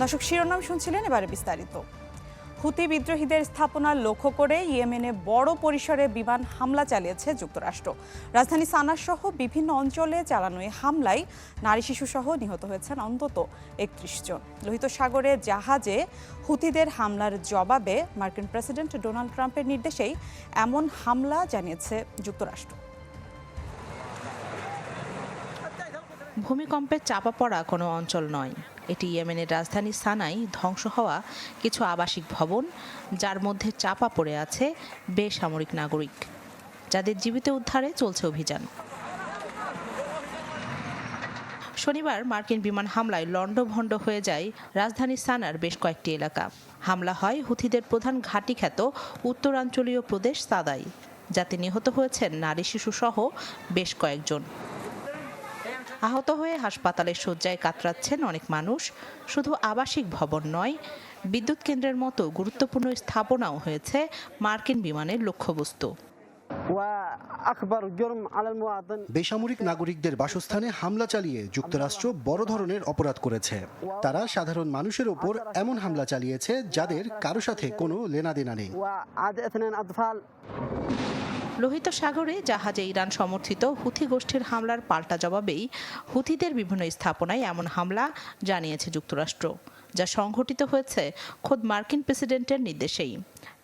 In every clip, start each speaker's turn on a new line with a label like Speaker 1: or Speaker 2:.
Speaker 1: দর্শক, শিরোনাম শুনছিলেন এবারে বিস্তারিত। হুতি বিদ্রোহীদের স্থাপনা লক্ষ্য করে ইয়েমেনে বড় পরিসরে বিমান হামলা চালিয়েছে যুক্তরাষ্ট্র। রাজধানী সানা সহ বিভিন্ন অঞ্চলে চালানো এই হামলায় নারী শিশু সহ নিহত হয়েছেন অন্তত একত্রিশ জন। লোহিত সাগরে জাহাজে হুতিদের হামলার জবাবে মার্কিন প্রেসিডেন্ট ডোনাল্ড ট্রাম্পের নির্দেশেই এমন হামলা জানিয়েছে যুক্তরাষ্ট্র।
Speaker 2: ভূমিকম্পের চাপা পড়া কোনো অঞ্চল নয়। এটি ইয়েমেনের রাজধানী সানাই ধ্বংস হওয়া কিছু আবাসিক ভবন, যার মধ্যে চাপা পড়ে আছে বেসামরিক নাগরিক, যাদের জীবিত উদ্ধারে চলছে অভিযান। শনিবার মার্কিন বিমান হামলায় লণ্ডভণ্ড হয়ে যায় রাজধানী সানার বেশ কয়েকটি এলাকা। হামলা হয় হুথিদের প্রধান ঘাঁটি খ্যাত উত্তরাঞ্চলীয় প্রদেশ সাদাই, যাতে নিহত হয়েছেন নারী শিশু সহ বেশ কয়েকজন। আহত হয়ে হাসপাতালের শয্যায় কাতরাচ্ছেন অনেক মানুষ। শুধু আবাসিক ভবন নয় বিদ্যুৎ কেন্দ্রের মতো গুরুত্বপূর্ণ স্থাপনাও হয়েছে মার্কিন বিমানের লক্ষ্যবস্তু।
Speaker 3: বেসামরিক নাগরিকদের বাসস্থানে হামলা চালিয়ে যুক্তরাষ্ট্র বড় ধরনের অপরাধ করেছে। তারা সাধারণ মানুষের ওপর এমন হামলা চালিয়েছে যাদের কারও সাথে কোনো লেনাদেনা নেই।
Speaker 2: লোহিত সাগরে জাহাজে ইরান সমর্থিত হুথি গোষ্ঠীর হামলার পাল্টা জবাবেই হুথিদের বিভিন্ন স্থাপনায় এমন হামলা জানিয়েছে যুক্তরাষ্ট্র, যা সংঘটিত হয়েছে খোদ মার্কিন প্রেসিডেন্টের নির্দেশেই।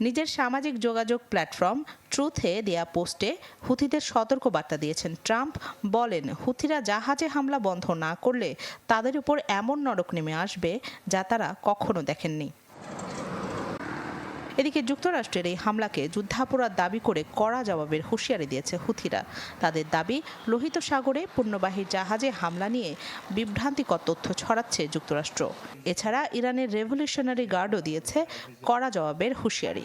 Speaker 2: নিজের সামাজিক যোগাযোগ প্ল্যাটফর্ম ট্রুথে দেয়া পোস্টে হুথিদের সতর্ক বার্তা দিয়েছেন ট্রাম্প, বলেন হুথিরা জাহাজে হামলা বন্ধ না করলে তাদের উপর এমন নরক নেমে আসবে যা তারা কখনো দেখেননি। এদিকে যুক্তরাষ্ট্রের এই হামলাকে যুদ্ধাপরাধ দাবি করে কড়া জবাবের হুঁশিয়ারি দিয়েছে হুথিরা। তাদের দাবি, লোহিত সাগরে পূর্ণবাহী জাহাজে হামলা নিয়ে বিভ্রান্তিকর তথ্য ছড়াচ্ছে যুক্তরাষ্ট্র। এছাড়া ইরানের রেভলিউশনারি গার্ডও দিয়েছে কড়া জবাবের হুঁশিয়ারি।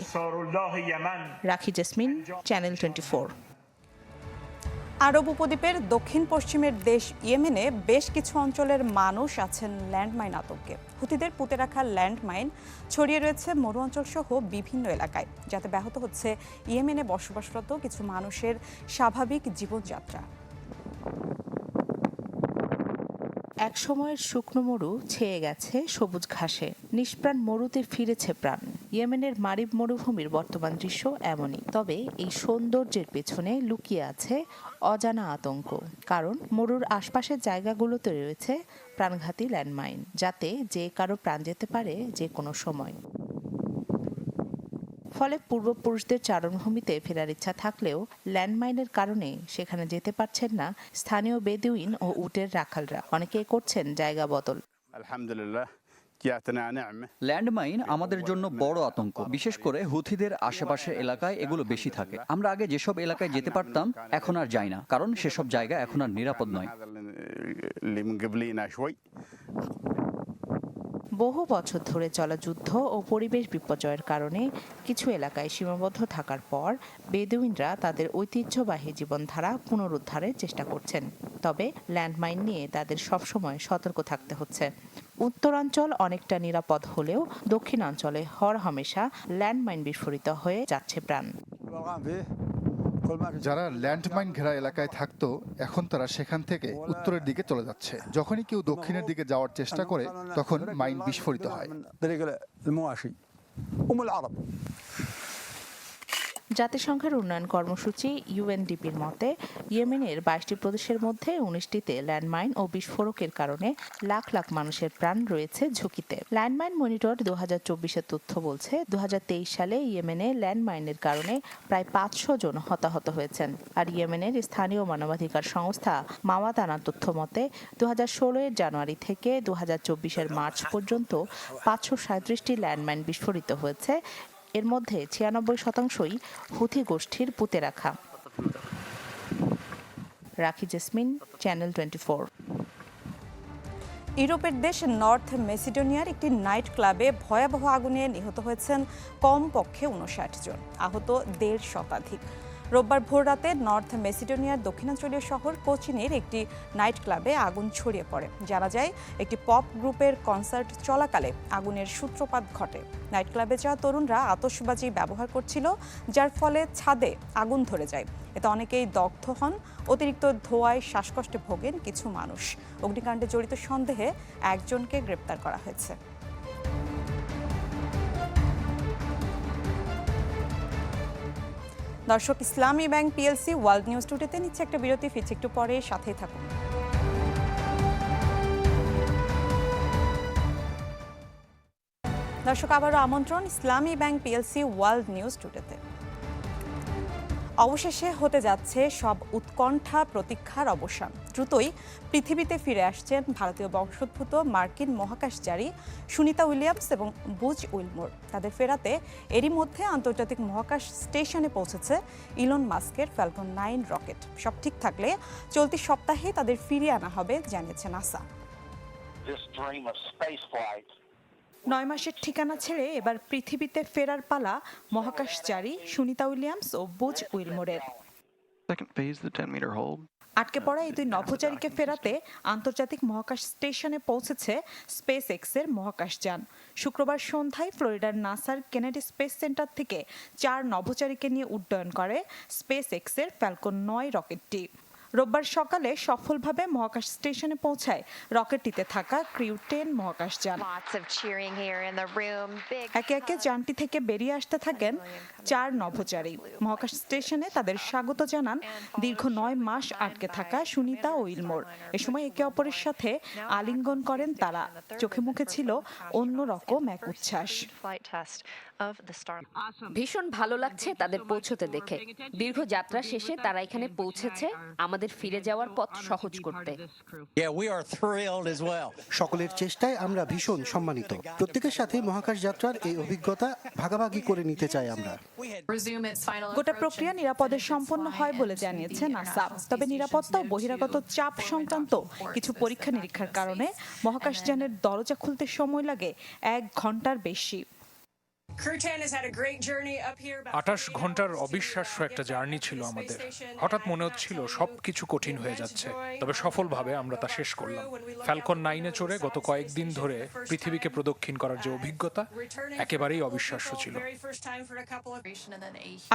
Speaker 2: রাখি জেসমিন, চ্যানেল টোয়েন্টি
Speaker 1: আরব উপদ্বীপের দক্ষিণ পশ্চিমের দেশ ইয়েমেনে বেশ কিছু অঞ্চলের মানুষ আছেন ল্যান্ডমাইন আতঙ্কে। হুতিদের পুঁতে রাখা ল্যান্ডমাইন ছড়িয়ে রয়েছে মরু অঞ্চল সহ বিভিন্ন এলাকায়, যাতে ব্যাহত হচ্ছে ইয়েমেনে বসবাসরত কিছু মানুষের স্বাভাবিক জীবনযাত্রা।
Speaker 2: এক সময়ের শুকনো মরু ছেয়ে গেছে সবুজ ঘাসে, নিষ্প্রাণ মরুতে ফিরেছে প্রাণ। ইয়েমেনের মারিব মরুভূমির বর্তমান দৃশ্য এমনই। তবে এই সৌন্দর্যের পেছনে লুকিয়ে আছে অজানা আতঙ্ক। কারণ মরুর আশপাশের জায়গাগুলোতে রয়েছে প্রাণঘাতী ল্যান্ডমাইন, যাতে যে কারও প্রাণ যেতে পারে যে কোনো সময়। ফলে পূর্বপুরুষদের চারণভূমিতে ফেরার ইচ্ছা থাকলেও ল্যান্ডমাইনের কারণে সেখানে যেতে পারছেন না স্থানীয় বেদুইন ও উটের রাখালরা। অনেকেই করছেন জায়গা বদল।
Speaker 4: আলহামদুলিল্লাহ
Speaker 5: ল্যান্ডমাইন আমাদের জন্য বড় আতঙ্ক। বিশেষ করে হুথিদের আশেপাশের এলাকায় এগুলো বেশি থাকে। আমরা আগে যেসব এলাকায় যেতে পারতাম এখন আর যাই না। কারণ সেসব জায়গা এখন আর নিরাপদ নয়।
Speaker 2: বহু বছর ধরে চলা যুদ্ধ ও পরিবেশ বিপর্যয়ের কারণে কিছু এলাকায় সীমাবদ্ধ থাকার পর বেদুইনরা তাদের ঐতিহ্যবাহী জীবনধারা পুনরুদ্ধারের চেষ্টা করছেন। তবে ল্যান্ডমাইন নিয়ে তাদের সবসময় সতর্ক থাকতে হচ্ছে। উত্তরাঞ্চল অনেকটা নিরাপদ হলেও দক্ষিণাঞ্চলে হর হামেশা ল্যান্ডমাইন বিস্ফোরিত হয়ে যাচ্ছে প্রাণ।
Speaker 6: যারা ল্যান্ডমাইন ঘেরা এলাকায় থাকতো এখন তারা সেখান থেকে উত্তরের দিকে চলে যাচ্ছে। যখনই কেউ দক্ষিণের দিকে যাওয়ার চেষ্টা করে তখন মাইন বিস্ফোরিত হয়।
Speaker 2: জাতিসংঘের উন্নয়ন কর্মসূচি ইউএনডিপির মতে, ইয়েমেনের বাইশটি প্রদেশের মধ্যে উনিশটিতে ল্যান্ডমাইন ও বিস্ফোরকের কারণে লাখ লাখ মানুষের প্রাণ রয়েছে ঝুঁকিতে। ল্যান্ডমাইন মনিটর দু হাজার চব্বিশের তথ্য বলছে দু হাজার তেইশ সালে ইয়েমেনে ল্যান্ডমাইনের কারণে প্রায় পাঁচশো জন হতাহত হয়েছেন। আর ইয়েমেনের স্থানীয় মানবাধিকার সংস্থা মাওয়াদানা তথ্য মতে দু হাজার ষোলোর জানুয়ারি থেকে দু হাজার চব্বিশের মার্চ পর্যন্ত পাঁচশো সাঁত্রিশটি ল্যান্ডমাইন বিস্ফোরিত হয়েছে। এর মধ্যে ছিয়ানব্বই শতাংশই হুথি গোষ্ঠীর পুঁতে রাখা। রাখি জেসমিন, চ্যানেল টোয়েন্টি
Speaker 1: ইউরোপের দেশ নর্থ মেসিডোনিয়ার একটি নাইট ক্লাবে ভয়াবহ আগুনে নিহত হয়েছেন কমপক্ষে উনষাট জন। আহত দেড় শতাধিক। রোববার ভোররাতে নর্থ মেসিডোনিয়ার দক্ষিণাঞ্চলীয় শহর কোচিনের একটি নাইট ক্লাবে আগুন ছড়িয়ে পড়ে। জানা যায়, একটি পপ গ্রুপের কনসার্ট চলাকালে আগুনের সূত্রপাত ঘটে। নাইট ক্লাবে যাওয়া তরুণরা আতশবাজি ব্যবহার করছিল, যার ফলে ছাদে আগুন ধরে যায়। এতে অনেকেই দগ্ধ হন, অতিরিক্ত ধোঁয়ায় শ্বাসকষ্টে ভোগেন কিছু মানুষ। অগ্নিকাণ্ডে জড়িত সন্দেহে একজনকে গ্রেপ্তার করা হয়েছে। দর্শক, Islami Bank PLC World News টুডেতে নিচ্ছে একটা বিরতি, ফিরছে একটু পরে, সাথেই থাকুন। দর্শক, আবারও আমন্ত্রণ, Islami Bank PLC World News টুডেতে। অবশেষে হতে যাচ্ছে সব উৎকণ্ঠা প্রতীক্ষার অবসান। দ্রুতই পৃথিবীতে ফিরে আসছেন ভারতীয় বংশোদ্ভূত মার্কিন মহাকাশচারী সুনিতা উইলিয়ামস এবং বুজ উইলমোর। তাদের ফেরাতে এরই মধ্যে আন্তর্জাতিক মহাকাশ স্টেশনে পৌঁছেছে ইলন মাস্কের ফ্যালকন নাইন রকেট। সব ঠিক থাকলে চলতি সপ্তাহে তাদের ফিরিয়ে আনা হবে, জানিয়েছে NASA.
Speaker 7: This dream of space flight
Speaker 1: নয় মাসের ঠিকানা ছেড়ে এবার পৃথিবীতে ফেরার পালা মহাকাশচারী সুনিতা উইলিয়ামস ও বুজ উইলমোরের।
Speaker 8: Second phase, the 10 meter hold.
Speaker 1: আটকে পড়া এই দুই নভোচারীকে ফেরাতে আন্তর্জাতিক মহাকাশ স্টেশনে পৌঁছেছে স্পেস এক্সের মহাকাশযান। শুক্রবার সন্ধ্যায় ফ্লোরিডার নাসার কেনেডি স্পেস সেন্টার থেকে চার নভোচারীকে নিয়ে উড্ডয়ন করে স্পেস এক্সের ফ্যালকন নয় রকেটটি। রোববার সকালে সফলভাবে মহাকাশ স্টেশনে পৌঁছায় রকেটটিতে থাকা ক্রিউ টেন
Speaker 9: room. Big
Speaker 1: একে একে যানটি থেকে বেরিয়ে আসতে থাকেন চার নভোচারী। মহাকাশ স্টেশনে তাদের স্বাগত জানান। দীর্ঘ নয় মাস আটকে থাকা সুনিতা ও ইলমোর। এ সময় একে অপরের সাথে আলিঙ্গন করেন তারা। চোখে মুখে ছিল অন্য রকম এক উচ্ছ্বাস।
Speaker 9: Flight test of the Star.
Speaker 10: ভীষণ ভালো লাগছে তাদের পৌঁছতে দেখে। দীর্ঘ যাত্রা শেষে তারা এখানে পৌঁছেছে আমাদের ফিরে যাওয়ার পথ সহজ করতে।
Speaker 11: Yeah, we are thrilled as well.
Speaker 3: সকলের চেষ্টায় আমরা ভীষণ সম্মানিত। প্রত্যেকের সাথে মহাকাশ যাত্রার এই অভিজ্ঞতা ভাগাভাগি করে নিতে চাই আমরা।
Speaker 1: গোটা প্রক্রিয়া নিরাপদে সম্পন্ন হয় বলে জানিয়েছে নাসা তবে নিরাপত্তা ও বহিরাগত চাপ সংক্রান্ত কিছু পরীক্ষা নিরীক্ষার কারণে মহাকাশযানের দরজা খুলতে সময় লাগে এক ঘণ্টার বেশি।
Speaker 12: আঠাশ ঘণ্টার অবিশ্বাস্য একটা জার্নি ছিল আমাদের। হঠাৎ মনে হচ্ছিল সবকিছু কঠিন হয়ে যাচ্ছে তবে সফলভাবে আমরা তা শেষ করলাম। ফ্যালকন নাইনে চড়ে গত কয়েকদিন ধরে পৃথিবীকে প্রদক্ষিণ করার যে অভিজ্ঞতা একেবারেই অবিশ্বাস্য ছিল।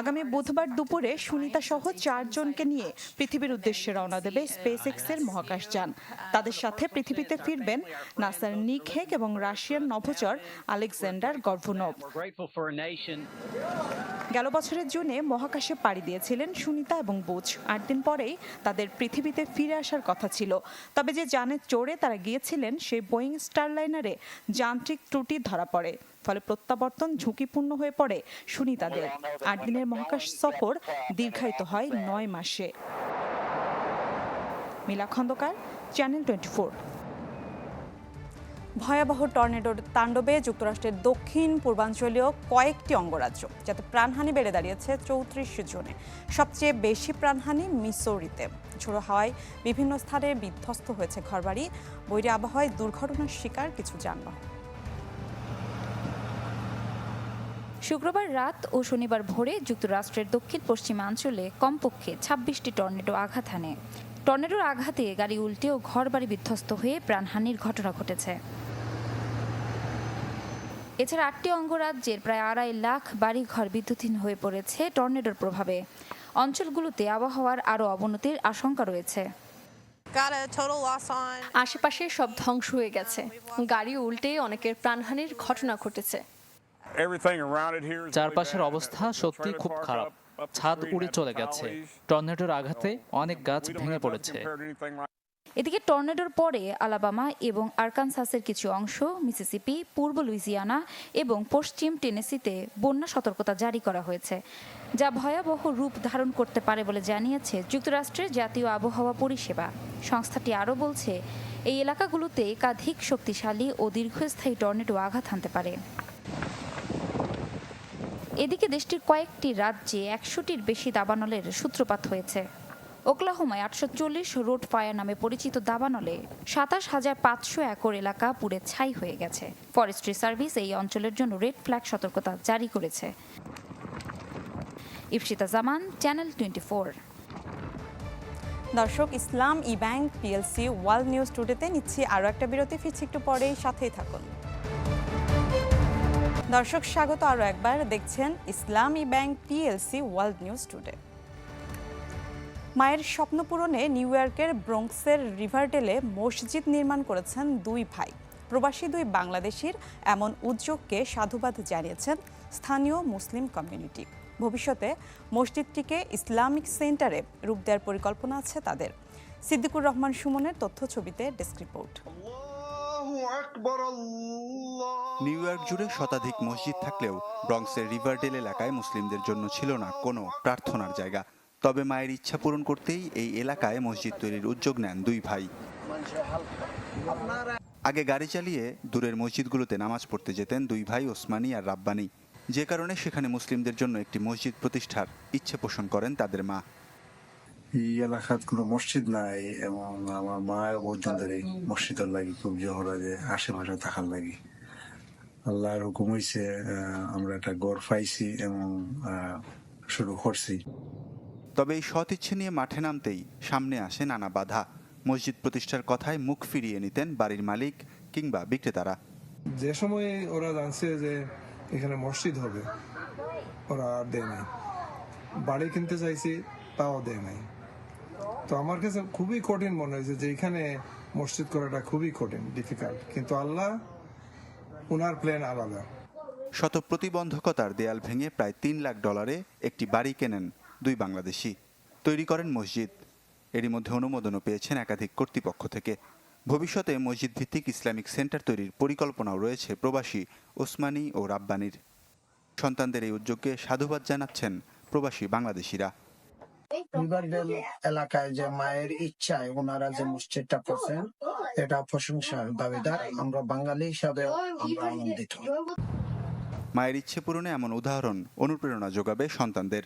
Speaker 1: আগামী বুধবার দুপুরে সুনিতা সহ চারজনকে নিয়ে পৃথিবীর উদ্দেশ্যে রওনা দেবে স্পেস এক্সের মহাকাশযান তাদের সাথে পৃথিবীতে ফিরবেন নাসার নিক হেক এবং রাশিয়ার নভোচর আলেকজান্ডার গর্ভনভ গেল বছরের জুনে মহাকাশে পাড়ি দিয়েছিলেন সুনিতা এবং বুচ আট দিন পরেই তাদের পৃথিবীতে ফিরে আসার কথা ছিল। তবে যে যানে চড়ে তারা গিয়েছিলেন, সেই বোয়িং স্টারলাইনারে যান্ত্রিক ত্রুটি ধরা পড়ে। ফলে প্রত্যাবর্তন ঝুঁকিপূর্ণ হয়ে পড়ে সুনিতাদের। আট দিনের মহাকাশ সফর দীর্ঘায়িত হয় নয় মাসে। মিলা খন্দকার চ্যানেল টোয়েন্টি ভয়াবহ টর্নেডোর তাণ্ডবে যুক্তরাষ্ট্রের দক্ষিণ পূর্বাঞ্চলীয় কয়েকটি অঙ্গরাজ্য, যাতে প্রাণহানি বেড়ে দাঁড়িয়েছে চৌত্রিশ জনে। সবচেয়ে বেশি প্রাণহানি মিসৌরিতে। ঝোড়ো হাওয়ায় বিভিন্ন স্থানে বিধ্বস্ত হয়েছে ঘরবাড়ি। বৈরী আবহাওয়ায় দুর্ঘটনার শিকার কিছু যানবাহন।
Speaker 13: শুক্রবার রাত ও শনিবার ভোরে যুক্তরাষ্ট্রের দক্ষিণ পশ্চিমাঞ্চলে কমপক্ষে ছাব্বিশটি টর্নেডো আঘাত হানে। টর্নেডোর আঘাতে গাড়ি উল্টে ও ঘরবাড়ি বিধ্বস্ত হয়ে প্রাণহানির ঘটনা ঘটেছে। এছাড়া আটটি অঙ্গরাজ্যের প্রায় আড়াই লাখ বাড়ি ঘর বিদ্যুৎহীন হয়ে পড়েছে টর্নেডোর প্রভাবে। অঞ্চলগুলোতে আবহাওয়ার আরও অবনতির আশঙ্কা রয়েছে।
Speaker 14: আশেপাশে সব ধ্বংস হয়ে গেছে। গাড়ি উল্টে অনেকের প্রাণহানির ঘটনা ঘটেছে।
Speaker 15: চারপাশের অবস্থা সত্যি খুব খারাপ। ছাদ উড়ে চলে গেছে। টর্নেডোর আঘাতে অনেক গাছ ভেঙে পড়েছে।
Speaker 13: এদিকে টর্নেডোর পরে আলাবামা এবং আরকানসাসের কিছু অংশ, মিসিসিপি, পূর্ব লুইজিয়ানা এবং পশ্চিম টেনেসিতে বন্যা সতর্কতা জারি করা হয়েছে, যা ভয়াবহ রূপ ধারণ করতে পারে বলে জানিয়েছে যুক্তরাষ্ট্রের জাতীয় আবহাওয়া পরিষেবা। সংস্থাটি আরও বলছে, এই এলাকাগুলোতে একাধিক শক্তিশালী ও দীর্ঘস্থায়ী টর্নেডো আঘাত হানতে পারে। এদিকে দেশটির কয়েকটি রাজ্যে একশোটির বেশি দাবানলের সূত্রপাত হয়েছে। ওকলাহোমায় আটশো চল্লিশ রোড ফায়ার নামে পরিচিত দাবানলে সাতাশ হাজার পাঁচশো একর এলাকা পুড়ে ছাই হয়ে গেছে। ফরেস্ট্রি সার্ভিস এই অঞ্চলের জন্য রেড ফ্ল্যাগ সতর্কতা জারি করেছে। Ifsita Zaman, Channel twenty four.
Speaker 1: দর্শক, Islami Bank PLC World News টুডেতে নিচ্ছি আরও একটা বিরতি, ফিরছি একটু পরেই, সাথেই থাকুন। দর্শক, স্বাগত আরও একবার। দেখছেন Islami Bank PLC World News Today মায়ের স্বপ্ন পূরণে নিউ ইয়র্কের ব্রোঙ্কসের রিভারডেলে মসজিদ নির্মাণ করেছেন দুই ভাই। প্রবাসী দুই বাংলাদেশির এমন উদ্যোগকে সাধুবাদ জানিয়েছেন স্থানীয় মুসলিম কমিউনিটি। ভবিষ্যতে মসজিদটিকে ইসলামিক সেন্টারে রূপ দেওয়ার পরিকল্পনা আছে তাদের। সিদ্দিকুর রহমান সুমনের তথ্য ছবিতে ডেস্ক রিপোর্ট।
Speaker 16: নিউ ইয়র্ক জুড়ে শতাধিক মসজিদ থাকলেও ব্রঙ্কসের রিভারডেল এলাকায় মুসলিমদের জন্য ছিল না কোনো প্রার্থনার জায়গা। তবে মায়ের ইচ্ছা পূরণ করতেই এই এলাকায় মসজিদ তৈরির উদ্যোগ নেন দুই ভাই। আগে গাড়ি চালিয়ে দূরের মসজিদগুলোতে নামাজ পড়তে যেতেন দুই ভাই ওসমানী আর রাব্বানি। যে কারণে সেখানে মুসলিমদের জন্য একটি মসজিদ প্রতিষ্ঠার ইচ্ছে পোষণ করেন তাদের মা।
Speaker 17: এই এলাকাত কোনো মসজিদ নাই এবং আমার মায়ের পর্যন্ত এই মসজিদের লাগি খুব জহরা যে আশেপাশে থাকার লাগি। আল্লাহর হুকুম হয়েছে আমরা একটা গড় পাইছি এবং আহ, শুরু করছি।
Speaker 16: তবে এই সৎ ইচ্ছে নিয়ে মাঠে নামতেই সামনে আসে নানা বাধা। মসজিদ প্রতিষ্ঠার কথায় মুখ ফিরিয়ে নিতেন বাড়ির মালিক কিংবা বিক্রেতারা।
Speaker 18: যে সময় ওরা জানছে যে এখানে মসজিদ হবে ওরা আর দেয় নাই। বাড়ি কিনতে চাইছি তাও দেয় নাই। তো আমার কাছে খুবই কঠিন মনে হয়েছে যে এখানে মসজিদ করাটা খুবই কঠিন ডিফিকাল্ট কিন্তু আল্লাহ ওনার প্ল্যান আলাদা।
Speaker 16: শত প্রতিবন্ধকতার দেয়াল ভেঙে প্রায় তিন লাখ ডলারে একটি বাড়ি কেনেন দুই বাংলাদেশি। তৈরি করেন মসজিদ। এরই মধ্যে অনুমোদনও পেয়েছেন একাধিক কর্তৃপক্ষ থেকে। ভবিষ্যতে মসজিদ ভিত্তিক ইসলামিক সেন্টার তৈরির পরিকল্পনাও রয়েছে প্রবাসী ওসমানী ও রাব্বানির। সন্তানদের এই উদ্যোগকে সাধুবাদ জানাচ্ছেন প্রবাসী বাংলাদেশিরা।
Speaker 19: রিভারডেল এলাকায় যে মায়ের ইচ্ছায় ওনারা যে মসজিদটা করছেন, এটা প্রশংসার দাবিদার। আমরা বাঙালি হিসাবে আমরা আনন্দিত।
Speaker 16: মায়ের ইচ্ছে পূরণে এমন উদাহরণ, অনুপ্রেরণা যোগাবে সন্তানদের।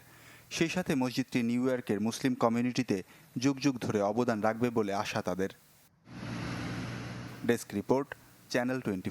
Speaker 16: সেই সাথে মসজিদটি নিউ ইয়র্কের মুসলিম কমিউনিটিতে যুগ যুগ ধরে অবদান রাখবে বলে আশা তাদের। Desk report, channel twenty